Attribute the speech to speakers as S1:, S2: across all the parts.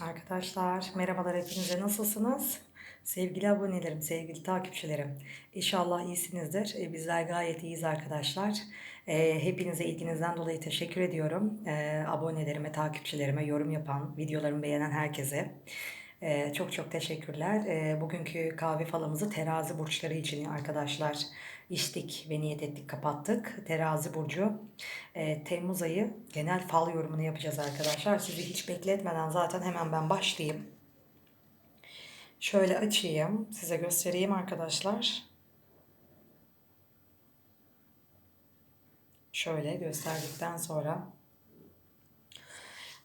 S1: Arkadaşlar merhabalar hepinize nasılsınız? Sevgili abonelerim, sevgili takipçilerim. İnşallah iyisinizdir. E, Bizler gayet iyiyiz arkadaşlar. E, Hepinize ilginizden dolayı teşekkür ediyorum. E, Abonelerime, takipçilerime, yorum yapan, videolarımı beğenen herkese. E, Çok çok teşekkürler. Bugünkü kahve falamızı terazi burçları için arkadaşlar içtik ve niyet ettik kapattık. Terazi burcu e, Temmuz ayı genel fal yorumunu yapacağız arkadaşlar. Sizi hiç bekletmeden zaten hemen ben başlayayım. Şöyle açayım. Size göstereyim arkadaşlar. Şöyle gösterdikten sonra.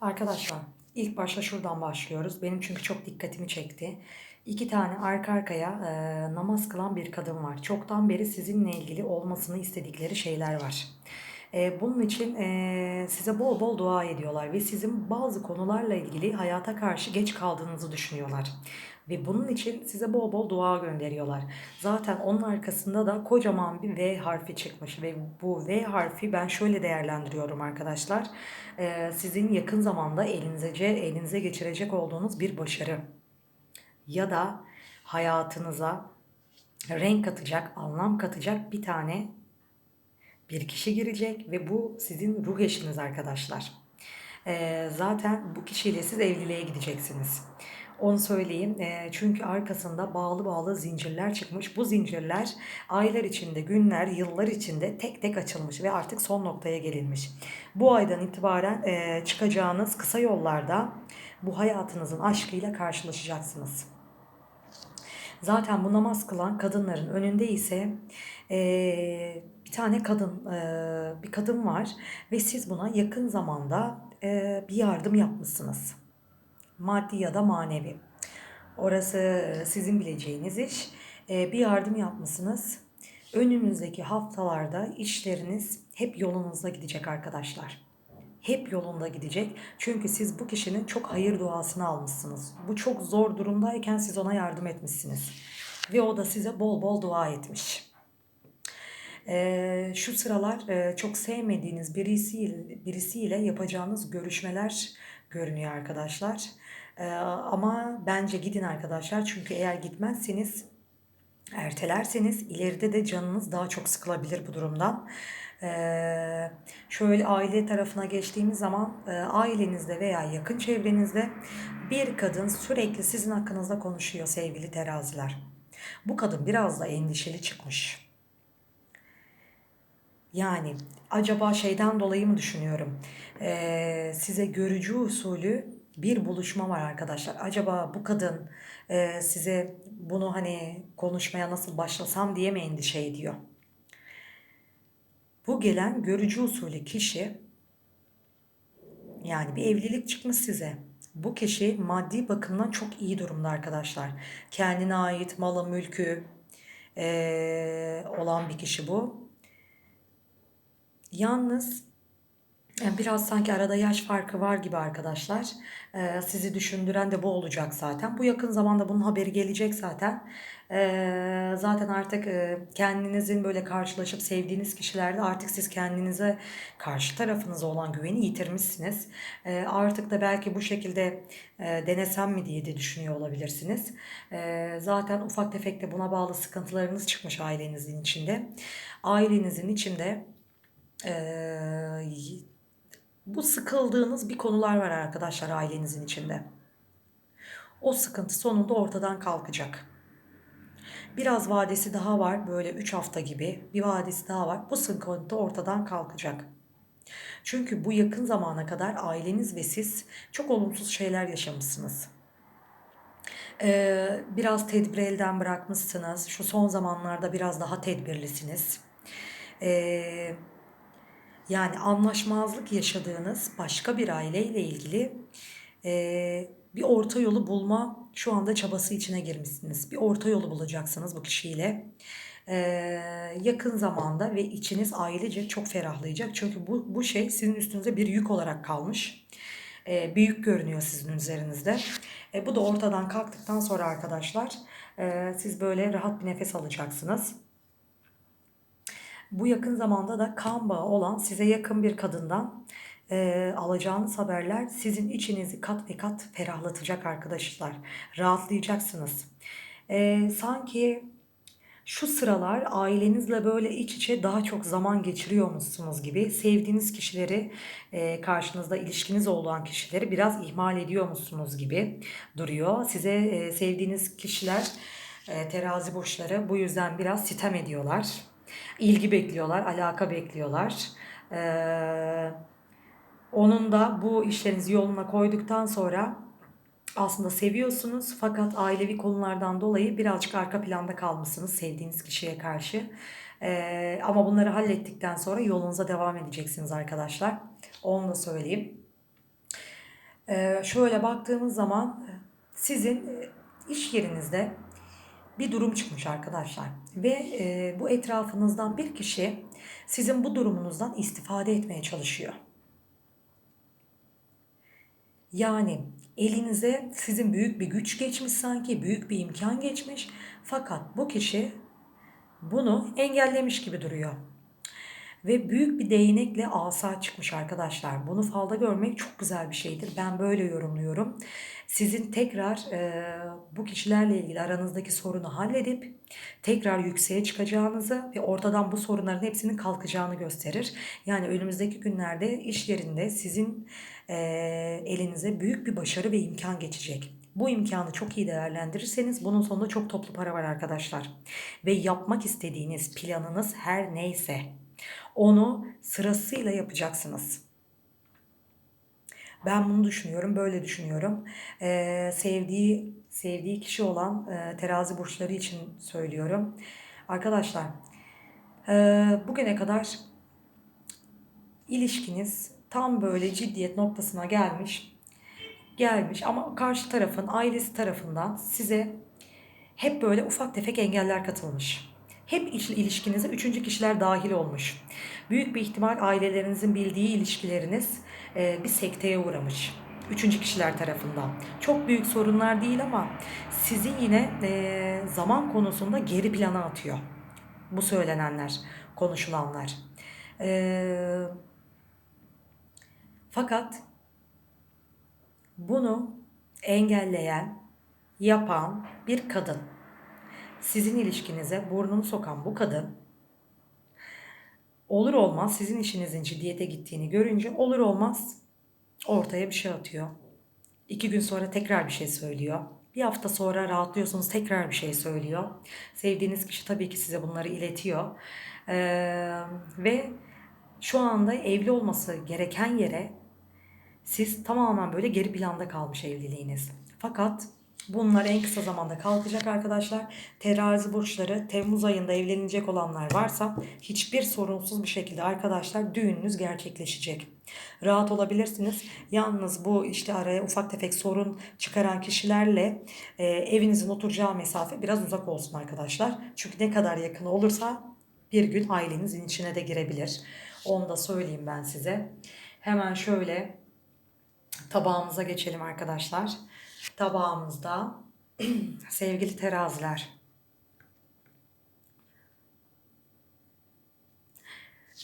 S1: Arkadaşlar ilk başta şuradan başlıyoruz. Benim çünkü çok dikkatimi çekti. İki tane arka arkaya e, namaz kılan bir kadın var. Çoktan beri sizinle ilgili olmasını istedikleri şeyler var. E, bunun için e, size bol bol dua ediyorlar ve sizin bazı konularla ilgili hayata karşı geç kaldığınızı düşünüyorlar. Ve bunun için size bol bol dua gönderiyorlar. Zaten onun arkasında da kocaman bir V harfi çıkmış ve bu V harfi ben şöyle değerlendiriyorum arkadaşlar. Ee, sizin yakın zamanda elinize, elinize geçirecek olduğunuz bir başarı ya da hayatınıza renk katacak, anlam katacak bir tane bir kişi girecek ve bu sizin ruh eşiniz arkadaşlar. Ee, zaten bu kişiyle siz evliliğe gideceksiniz. Onu söyleyeyim. E, çünkü arkasında bağlı bağlı zincirler çıkmış. Bu zincirler aylar içinde, günler, yıllar içinde tek tek açılmış ve artık son noktaya gelinmiş. Bu aydan itibaren e, çıkacağınız kısa yollarda bu hayatınızın aşkıyla karşılaşacaksınız. Zaten bu namaz kılan kadınların önünde ise e, bir tane kadın e, bir kadın var ve siz buna yakın zamanda e, bir yardım yapmışsınız. Maddi ya da manevi. Orası sizin bileceğiniz iş. E, bir yardım yapmışsınız. Önümüzdeki haftalarda işleriniz hep yolunuzda gidecek arkadaşlar hep yolunda gidecek. Çünkü siz bu kişinin çok hayır duasını almışsınız. Bu çok zor durumdayken siz ona yardım etmişsiniz. Ve o da size bol bol dua etmiş. Ee, şu sıralar e, çok sevmediğiniz birisiyle, birisiyle yapacağınız görüşmeler görünüyor arkadaşlar. Ee, ama bence gidin arkadaşlar. Çünkü eğer gitmezseniz ertelerseniz ileride de canınız daha çok sıkılabilir bu durumdan. Ee, şöyle aile tarafına geçtiğimiz zaman e, ailenizde veya yakın çevrenizde bir kadın sürekli sizin hakkınızda konuşuyor sevgili teraziler. Bu kadın biraz da endişeli çıkmış. Yani acaba şeyden dolayı mı düşünüyorum? Ee, size görücü usulü bir buluşma var arkadaşlar. Acaba bu kadın e, size bunu hani konuşmaya nasıl başlasam diye mi endişe ediyor? Bu gelen görücü usulü kişi yani bir evlilik çıkmış size. Bu kişi maddi bakımdan çok iyi durumda arkadaşlar. Kendine ait malı mülkü e, olan bir kişi bu. Yalnız biraz sanki arada yaş farkı var gibi arkadaşlar. Ee, sizi düşündüren de bu olacak zaten. Bu yakın zamanda bunun haberi gelecek zaten. Ee, zaten artık e, kendinizin böyle karşılaşıp sevdiğiniz kişilerde artık siz kendinize karşı tarafınıza olan güveni yitirmişsiniz. Ee, artık da belki bu şekilde e, denesem mi diye de düşünüyor olabilirsiniz. Ee, zaten ufak tefek de buna bağlı sıkıntılarınız çıkmış ailenizin içinde. Ailenizin içinde ee, bu sıkıldığınız bir konular var arkadaşlar ailenizin içinde. O sıkıntı sonunda ortadan kalkacak. Biraz vadesi daha var böyle 3 hafta gibi bir vadesi daha var. Bu sıkıntı ortadan kalkacak. Çünkü bu yakın zamana kadar aileniz ve siz çok olumsuz şeyler yaşamışsınız. Ee, biraz tedbir elden bırakmışsınız. Şu son zamanlarda biraz daha tedbirlisiniz. Ee, yani anlaşmazlık yaşadığınız başka bir aileyle ilgili e, bir orta yolu bulma şu anda çabası içine girmişsiniz. Bir orta yolu bulacaksınız bu kişiyle. E, yakın zamanda ve içiniz ailece çok ferahlayacak. Çünkü bu, bu şey sizin üstünüze bir yük olarak kalmış. E, bir yük görünüyor sizin üzerinizde. E, bu da ortadan kalktıktan sonra arkadaşlar e, siz böyle rahat bir nefes alacaksınız. Bu yakın zamanda da kan bağı olan size yakın bir kadından e, alacağınız haberler sizin içinizi kat ve kat ferahlatacak arkadaşlar. Rahatlayacaksınız. E, sanki şu sıralar ailenizle böyle iç içe daha çok zaman geçiriyormuşsunuz gibi sevdiğiniz kişileri e, karşınızda ilişkiniz olan kişileri biraz ihmal ediyormuşsunuz gibi duruyor. Size e, sevdiğiniz kişiler e, terazi burçları bu yüzden biraz sitem ediyorlar. İlgi bekliyorlar, alaka bekliyorlar. Ee, onun da bu işlerinizi yoluna koyduktan sonra aslında seviyorsunuz fakat ailevi konulardan dolayı birazcık arka planda kalmışsınız sevdiğiniz kişiye karşı. Ee, ama bunları hallettikten sonra yolunuza devam edeceksiniz arkadaşlar. Onu da söyleyeyim. Ee, şöyle baktığımız zaman sizin e, iş yerinizde bir durum çıkmış arkadaşlar. Ve e, bu etrafınızdan bir kişi sizin bu durumunuzdan istifade etmeye çalışıyor. Yani elinize sizin büyük bir güç geçmiş sanki, büyük bir imkan geçmiş. Fakat bu kişi bunu engellemiş gibi duruyor. Ve büyük bir değnekle asa çıkmış arkadaşlar. Bunu falda görmek çok güzel bir şeydir. Ben böyle yorumluyorum. Sizin tekrar e, bu kişilerle ilgili aranızdaki sorunu halledip tekrar yükseğe çıkacağınızı ve ortadan bu sorunların hepsinin kalkacağını gösterir. Yani önümüzdeki günlerde iş yerinde sizin e, elinize büyük bir başarı ve imkan geçecek. Bu imkanı çok iyi değerlendirirseniz bunun sonunda çok toplu para var arkadaşlar. Ve yapmak istediğiniz planınız her neyse onu sırasıyla yapacaksınız. Ben bunu düşünüyorum, böyle düşünüyorum. Ee, sevdiği sevdiği kişi olan e, terazi burçları için söylüyorum. Arkadaşlar, e, bugüne kadar ilişkiniz tam böyle ciddiyet noktasına gelmiş. Gelmiş ama karşı tarafın ailesi tarafından size hep böyle ufak tefek engeller katılmış. Hep ilişkinize üçüncü kişiler dahil olmuş. Büyük bir ihtimal ailelerinizin bildiği ilişkileriniz e, bir sekteye uğramış. Üçüncü kişiler tarafından. Çok büyük sorunlar değil ama sizi yine e, zaman konusunda geri plana atıyor. Bu söylenenler, konuşulanlar. E, fakat bunu engelleyen, yapan bir kadın sizin ilişkinize burnunu sokan bu kadın olur olmaz sizin işinizin ciddiyete gittiğini görünce olur olmaz ortaya bir şey atıyor. İki gün sonra tekrar bir şey söylüyor. Bir hafta sonra rahatlıyorsunuz tekrar bir şey söylüyor. Sevdiğiniz kişi tabii ki size bunları iletiyor. Ee, ve şu anda evli olması gereken yere siz tamamen böyle geri planda kalmış evliliğiniz. Fakat Bunlar en kısa zamanda kalkacak arkadaşlar. Terazi burçları Temmuz ayında evlenecek olanlar varsa hiçbir sorunsuz bir şekilde arkadaşlar düğününüz gerçekleşecek. Rahat olabilirsiniz. Yalnız bu işte araya ufak tefek sorun çıkaran kişilerle e, evinizin oturacağı mesafe biraz uzak olsun arkadaşlar. Çünkü ne kadar yakın olursa bir gün ailenizin içine de girebilir. Onu da söyleyeyim ben size. Hemen şöyle tabağımıza geçelim arkadaşlar tabağımızda sevgili teraziler.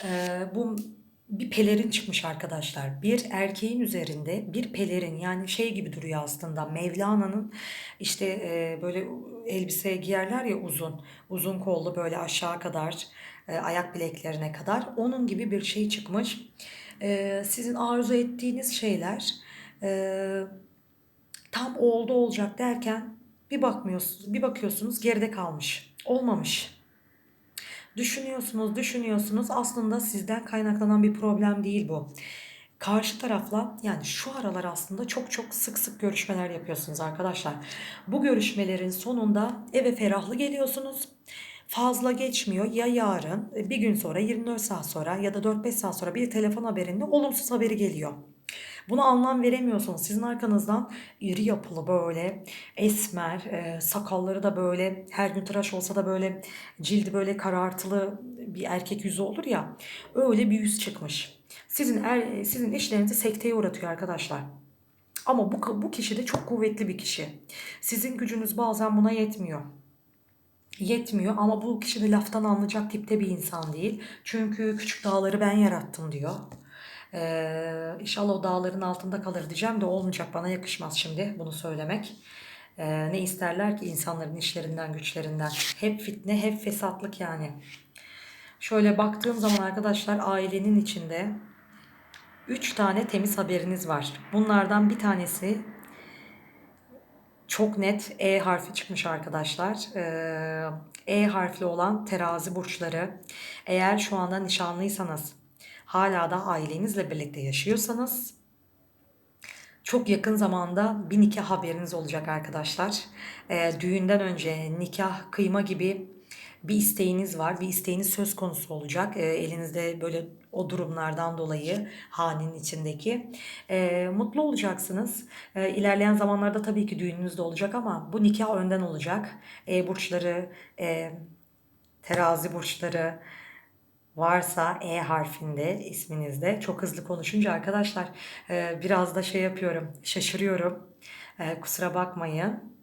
S1: Ee, bu bir pelerin çıkmış arkadaşlar. Bir erkeğin üzerinde bir pelerin yani şey gibi duruyor aslında. Mevlana'nın işte e, böyle elbise giyerler ya uzun. Uzun kollu böyle aşağı kadar e, ayak bileklerine kadar. Onun gibi bir şey çıkmış. E, sizin arzu ettiğiniz şeyler e, tam oldu olacak derken bir bakmıyorsunuz, bir bakıyorsunuz geride kalmış. Olmamış. Düşünüyorsunuz, düşünüyorsunuz. Aslında sizden kaynaklanan bir problem değil bu. Karşı tarafla yani şu aralar aslında çok çok sık sık görüşmeler yapıyorsunuz arkadaşlar. Bu görüşmelerin sonunda eve ferahlı geliyorsunuz. Fazla geçmiyor ya yarın bir gün sonra 24 saat sonra ya da 4-5 saat sonra bir telefon haberinde olumsuz haberi geliyor. Buna anlam veremiyorsunuz. Sizin arkanızdan iri yapılı böyle esmer, e, sakalları da böyle her gün tıraş olsa da böyle cildi böyle karartılı bir erkek yüzü olur ya. Öyle bir yüz çıkmış. Sizin er, sizin işlerinizi sekteye uğratıyor arkadaşlar. Ama bu, bu kişi de çok kuvvetli bir kişi. Sizin gücünüz bazen buna yetmiyor yetmiyor ama bu kişi de laftan anlayacak tipte bir insan değil. Çünkü küçük dağları ben yarattım diyor. Ee, inşallah o dağların altında kalır diyeceğim de olmayacak. Bana yakışmaz şimdi bunu söylemek. Ee, ne isterler ki insanların işlerinden, güçlerinden. Hep fitne, hep fesatlık yani. Şöyle baktığım zaman arkadaşlar ailenin içinde 3 tane temiz haberiniz var. Bunlardan bir tanesi çok net E harfi çıkmış arkadaşlar. Ee, E harfli olan terazi burçları. Eğer şu anda nişanlıysanız, hala da ailenizle birlikte yaşıyorsanız çok yakın zamanda bir nikah haberiniz olacak arkadaşlar. Ee, düğünden önce nikah kıyma gibi bir isteğiniz var. Bir isteğiniz söz konusu olacak. Ee, elinizde böyle o durumlardan dolayı hanenin içindeki. Ee, mutlu olacaksınız. Ee, ilerleyen zamanlarda tabii ki düğününüz de olacak ama bu nikah önden olacak. E burçları, e, terazi burçları, varsa E harfinde isminizde çok hızlı konuşunca arkadaşlar e, biraz da şey yapıyorum şaşırıyorum E, kusura bakmayın.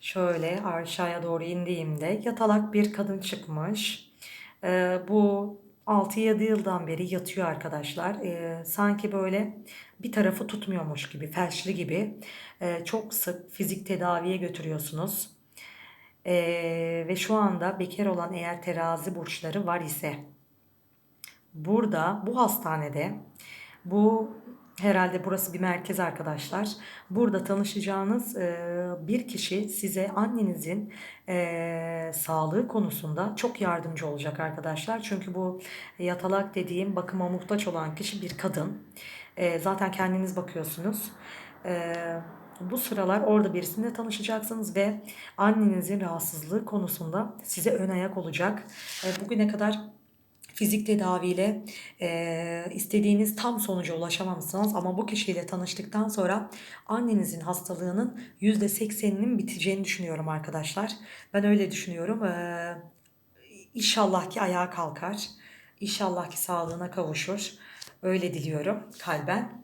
S1: Şöyle aşağıya doğru indiğimde yatalak bir kadın çıkmış. E, bu 6-7 yıldan beri yatıyor arkadaşlar. Sanki böyle bir tarafı tutmuyormuş gibi, felçli gibi. Çok sık fizik tedaviye götürüyorsunuz. E, ve şu anda bekar olan eğer terazi burçları var ise burada bu hastanede bu herhalde burası bir merkez arkadaşlar. Burada tanışacağınız e, bir kişi size annenizin e, sağlığı konusunda çok yardımcı olacak arkadaşlar. Çünkü bu yatalak dediğim bakıma muhtaç olan kişi bir kadın. E, zaten kendiniz bakıyorsunuz. E, bu sıralar orada birisiyle tanışacaksınız ve annenizin rahatsızlığı konusunda size ön ayak olacak. E, bugüne kadar fizik tedaviyle e, istediğiniz tam sonuca ulaşamamışsınız ama bu kişiyle tanıştıktan sonra annenizin hastalığının %80'inin biteceğini düşünüyorum arkadaşlar. Ben öyle düşünüyorum. E, inşallah ki ayağa kalkar. İnşallah ki sağlığına kavuşur. Öyle diliyorum kalben.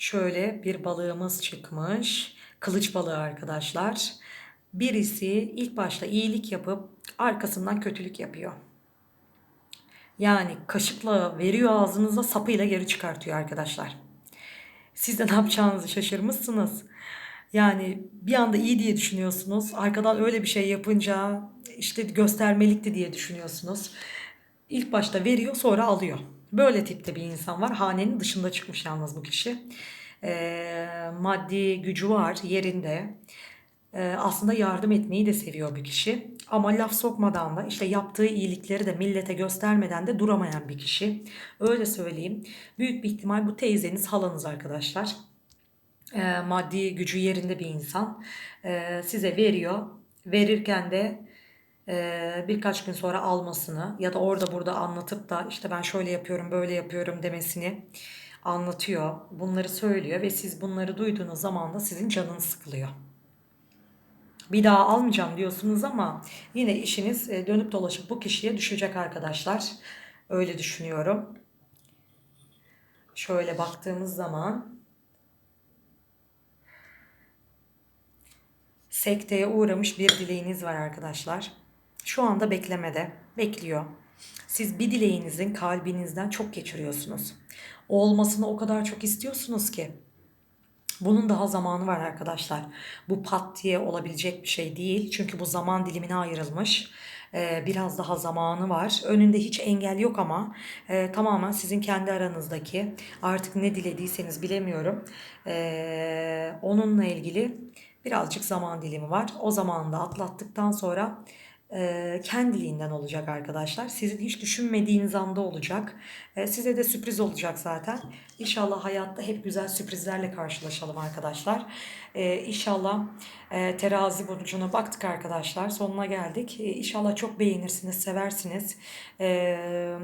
S1: Şöyle bir balığımız çıkmış. Kılıç balığı arkadaşlar. Birisi ilk başta iyilik yapıp arkasından kötülük yapıyor. Yani kaşıkla veriyor ağzınıza sapıyla geri çıkartıyor arkadaşlar. Siz de ne yapacağınızı şaşırmışsınız. Yani bir anda iyi diye düşünüyorsunuz. Arkadan öyle bir şey yapınca işte göstermelikti diye düşünüyorsunuz. İlk başta veriyor sonra alıyor. Böyle tipte bir insan var. Hanenin dışında çıkmış yalnız bu kişi. E, maddi gücü var yerinde. E, aslında yardım etmeyi de seviyor bir kişi. Ama laf sokmadan da işte yaptığı iyilikleri de millete göstermeden de duramayan bir kişi. Öyle söyleyeyim. Büyük bir ihtimal bu teyzeniz halanız arkadaşlar. E, maddi gücü yerinde bir insan. E, size veriyor. Verirken de birkaç gün sonra almasını ya da orada burada anlatıp da işte ben şöyle yapıyorum böyle yapıyorum demesini anlatıyor. Bunları söylüyor ve siz bunları duyduğunuz zaman da sizin canınız sıkılıyor. Bir daha almayacağım diyorsunuz ama yine işiniz dönüp dolaşıp bu kişiye düşecek arkadaşlar. Öyle düşünüyorum. Şöyle baktığımız zaman sekteye uğramış bir dileğiniz var arkadaşlar. Şu anda beklemede, bekliyor. Siz bir dileğinizin kalbinizden çok geçiriyorsunuz. Olmasını o kadar çok istiyorsunuz ki. Bunun daha zamanı var arkadaşlar. Bu pat diye olabilecek bir şey değil. Çünkü bu zaman dilimine ayrılmış. Ee, biraz daha zamanı var. Önünde hiç engel yok ama e, tamamen sizin kendi aranızdaki artık ne dilediyseniz bilemiyorum. Ee, onunla ilgili birazcık zaman dilimi var. O zamanı da atlattıktan sonra e, kendiliğinden olacak arkadaşlar. Sizin hiç düşünmediğiniz anda olacak. E, size de sürpriz olacak zaten. İnşallah hayatta hep güzel sürprizlerle karşılaşalım arkadaşlar. E, inşallah e, terazi burcuna baktık arkadaşlar. Sonuna geldik. E, inşallah çok beğenirsiniz, seversiniz. Eee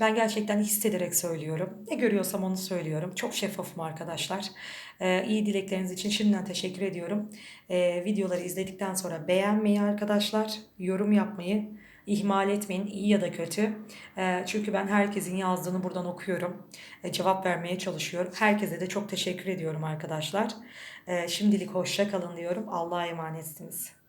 S1: ben gerçekten hissederek söylüyorum. Ne görüyorsam onu söylüyorum. Çok şeffafım arkadaşlar. Ee, iyi dilekleriniz için şimdiden teşekkür ediyorum. Ee, videoları izledikten sonra beğenmeyi arkadaşlar, yorum yapmayı ihmal etmeyin iyi ya da kötü. Ee, çünkü ben herkesin yazdığını buradan okuyorum. Ee, cevap vermeye çalışıyorum. Herkese de çok teşekkür ediyorum arkadaşlar. Ee, şimdilik hoşça kalın diyorum. Allah'a emanetsiniz.